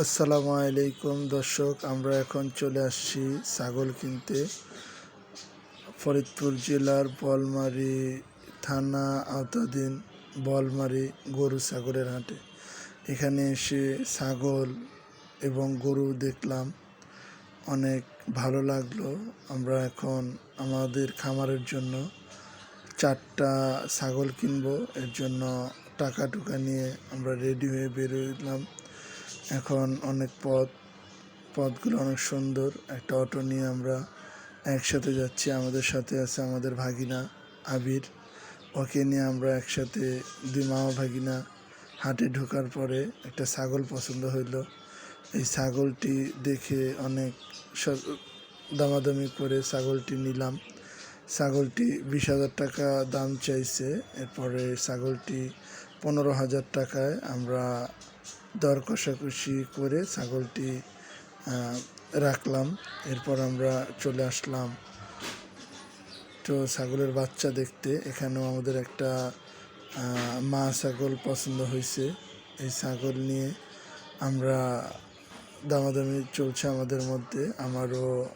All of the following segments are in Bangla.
আসসালামু আলাইকুম, দর্শক। আমরা এখন চলে আসছি ছাগল কিনতে। ফরিদপুর জেলার বলমারি থানা আওতাধীন বলমারি গরু ছাগলের হাটে। এখানে এসে ছাগল এবং গরু দেখলাম। অনেক ভালো লাগল। আমরা এখন আমাদের খামারের জন্য চারটা ছাগল কিনবো। এর জন্য টাকা টুকা নিয়ে আমরা রেডি হয়ে বেরোলাম এখন অনেক পথ, পথগুলো অনেক সুন্দর। একটা অটো নিয়ে আমরা একসাথে যাচ্ছি, আমাদের সাথে আছে আমাদের ভাগিনা আবির। ওকে নিয়ে আমরা একসাথে দুই মামা ভাগিনা হাটে ঢোকার পরে একটা ছাগল পছন্দ হইল। এই ছাগলটি দেখে অনেক দামাদামি করে ছাগলটি নিলাম। ছাগলটি বিশ হাজার টাকা দাম চাইছে, এরপরে ছাগলটি পনেরো হাজার টাকায় আমরা দর কষাকষি করে ছাগলটি রাখলাম। এরপর আমরা চলে আসলাম। তো ছাগলের বাচ্চা দেখতে, এখানেও আমাদের একটা মা ছাগল পছন্দ হয়েছে। এই ছাগল নিয়ে আমরা দামাদামি চলছে আমাদের মধ্যে। আমারও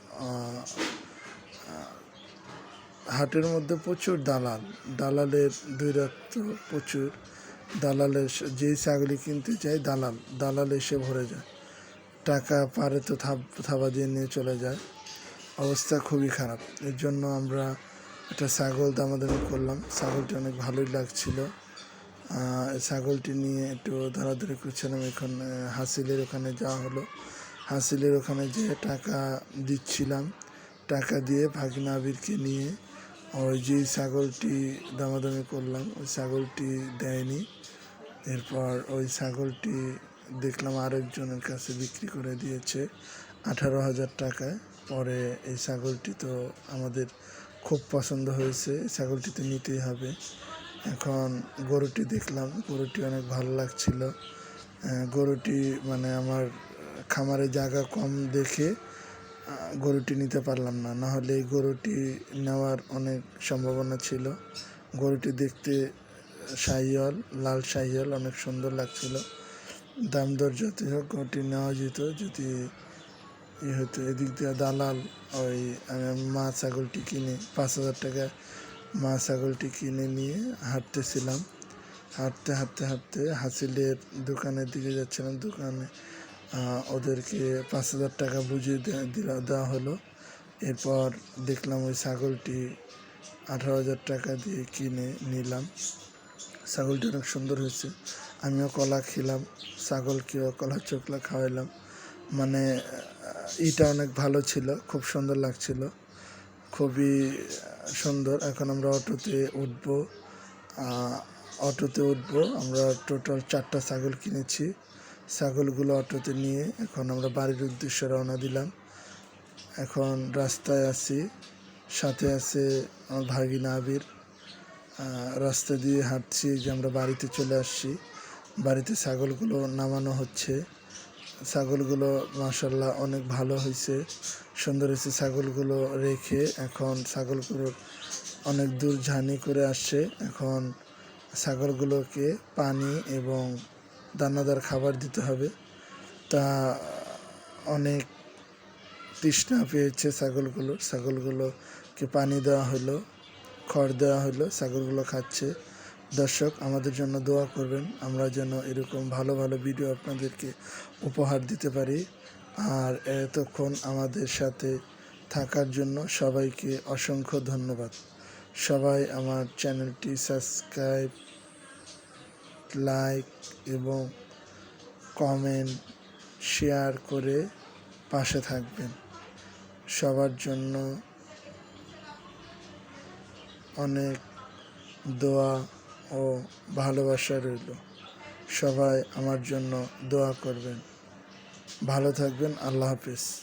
হাটের মধ্যে প্রচুর দালাল। দালালের দৈরাত্য প্রচুর। দালালের স- যেই ছাগলি কিনতে চাই দালাল দালাল এসে ভরে যায়। টাকা পারে তো থাব দিয়ে নিয়ে চলে যায়। অবস্থা খুবই খারাপ। এর জন্য আমরা একটা ছাগল দামাদামি করলাম। ছাগলটি অনেক ভালোই লাগছিল। ছাগলটি নিয়ে একটু ধরাধরি করছিলাম। এখন হাসিলের ওখানে যাওয়া হলো। হাসিলের ওখানে যে টাকা দিচ্ছিলাম। টাকা দিয়ে ভাগিনা আবিরকে নিয়ে ওই যে ছাগলটি দামাদামি করলাম, ওই ছাগলটি দেয়নি। এরপর ওই ছাগলটি দেখলাম আরেকজনের কাছে বিক্রি করে দিয়েছে আঠারো হাজার টাকায়। পরে এই ছাগলটি তো আমাদের খুব পছন্দ হয়েছে ছাগলটি তো নিতেই হবে। এখন গরুটি দেখলাম, গরুটি অনেক ভালো লাগছিল। গরুটি মানে আমার খামারে জায়গা কম দেখে গরুটি নিতে পারলাম না। নাহলে এই গরুটি নেওয়ার অনেক সম্ভাবনা ছিল। গরুটি দেখতে শাহিয়াল লাল শাহিয়াল অনেক সুন্দর লাগছিল। দাম দর যতই হোক গরুটি নেওয়া যেত, যদি ই হতো। এদিক দিয়ে দালাল ওই মা ছাগলটি কিনে, পাঁচ হাজার টাকা মা ছাগলটি কিনে নিয়ে হাঁটতেছিলাম। হাঁটতে হাঁটতে হাঁটতে হাসিলের দোকানের দিকে যাচ্ছিলাম। দোকানে ওদেরকে পাঁচ হাজার টাকা বুঝিয়ে দেওয়া হলো। এরপর দেখলাম ওই ছাগলটি আঠারো হাজার টাকা দিয়ে কিনে নিলাম। ছাগলটি অনেক সুন্দর হয়েছে। আমিও কলা খেলাম, ছাগলকেও কলা চোখলা খাওয়াইলাম। মানে ইটা অনেক ভালো ছিল, খুব সুন্দর লাগছিল। খুবই সুন্দর। এখন আমরা অটোতে উঠবো। অটোতে উঠবো। আমরা টোটাল চারটা ছাগল কিনেছি। ছাগলগুলো অটোতে নিয়ে এখন আমরা বাড়ির উদ্দেশ্যে রওনা দিলাম। এখন রাস্তায় আছি, সাথে আছে আমার ভাগিনা আবির। রাস্তা দিয়ে হাঁটছি যে আমরা বাড়িতে চলে আসছি। বাড়িতে ছাগলগুলো নামানো হচ্ছে। ছাগলগুলো মাসাল্লাহ অনেক ভালো হয়েছে। সুন্দর হয়েছে ছাগলগুলো রেখে এখন ছাগলগুলোর অনেক দূর ঝানি করে আসছে। এখন ছাগলগুলোকে পানি এবং দানাদার খাবার দিতে হবে। তা অনেক তৃষ্ণা পেয়েছে ছাগলগুলো। ছাগলগুলোকে পানি দেওয়া হলো, খড় দেওয়া হলো, ছাগলগুলো খাচ্ছে। দর্শক, আমাদের জন্য দোয়া করবেন। আমরা যেন এরকম ভালো ভালো ভিডিও আপনাদেরকে উপহার দিতে পারি। আর এতক্ষণ আমাদের সাথে থাকার জন্য সবাইকে অসংখ্য ধন্যবাদ। সবাই আমার চ্যানেলটি সাবস্ক্রাইব লাইক এবং কমেন্ট শেয়ার করে পাশে থাকবেন। সবার জন্য অনেক দোয়া ও ভালোবাসা রইল। সবাই আমার জন্য দোয়া করবেন। ভালো থাকবেন, আল্লাহ হাফিজ।